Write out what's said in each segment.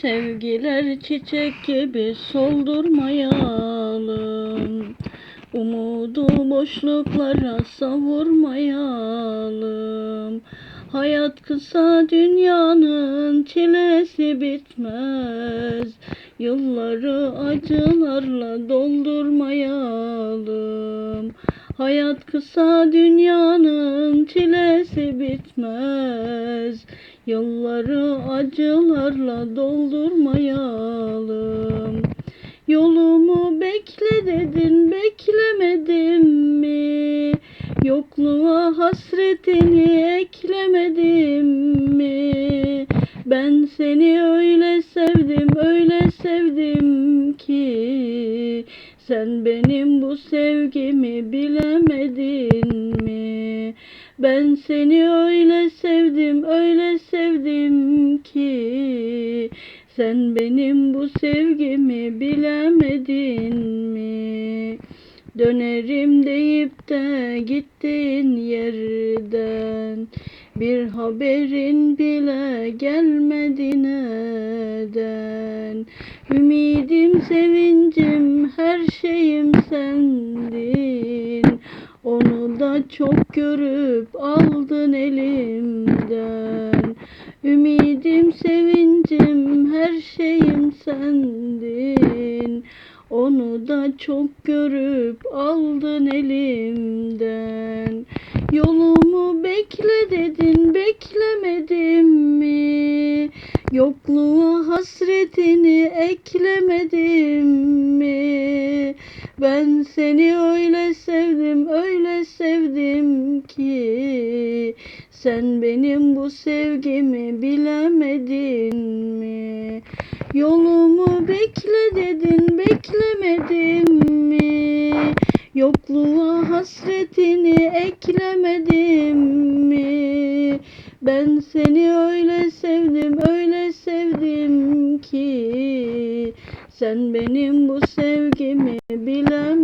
Sevgiler çiçek gibi soldurmayalım. Umudu boşluklara savurmayalım. Hayat kısa dünyanın çilesi bitmez. Yılları acılarla doldurmayalım. Hayat kısa dünyanın çilesi bitmez. Yılları acılarla doldurmayalım. Yolumu bekle dedin beklemedim mi? Yokluğa hasretini eklemedim mi? Ben seni öyle sevdim öyle sevdim ki sen benim bu sevgimi bilemedin mi? Ben seni öyle sevdim öyle sevdim ki sen benim bu sevgimi bilemedin mi? Dönerim deyip de gittin yerden Bir haberin bile gelmedi neden Ümidim, sevincim, her şeyim sendin Onu da çok görüp aldın elimden Ümidim, sevincim, her şeyim sendin onu da çok görüp aldın elimden. Yolumu bekle dedin beklemedim mi? Yokluğa hasretini eklemedim mi? Ben seni öyle ki sen benim bu sevgimi bilemedin mi? Yolumu bekle dedin beklemedim mi? Yokluğa hasretini eklemedim mi? Ben seni öyle sevdim öyle sevdim ki sen benim bu sevgimi mi?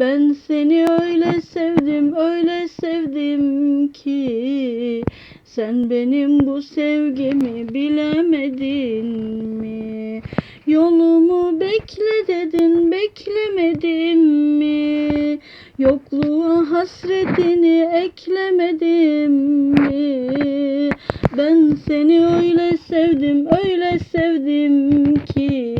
Ben seni öyle sevdim öyle sevdim ki sen benim bu sevgimi bilemedin mi? Yolumu bekle dedin beklemedim mi? Yokluğa hasretini eklemedim mi? Ben seni öyle sevdim öyle sevdim ki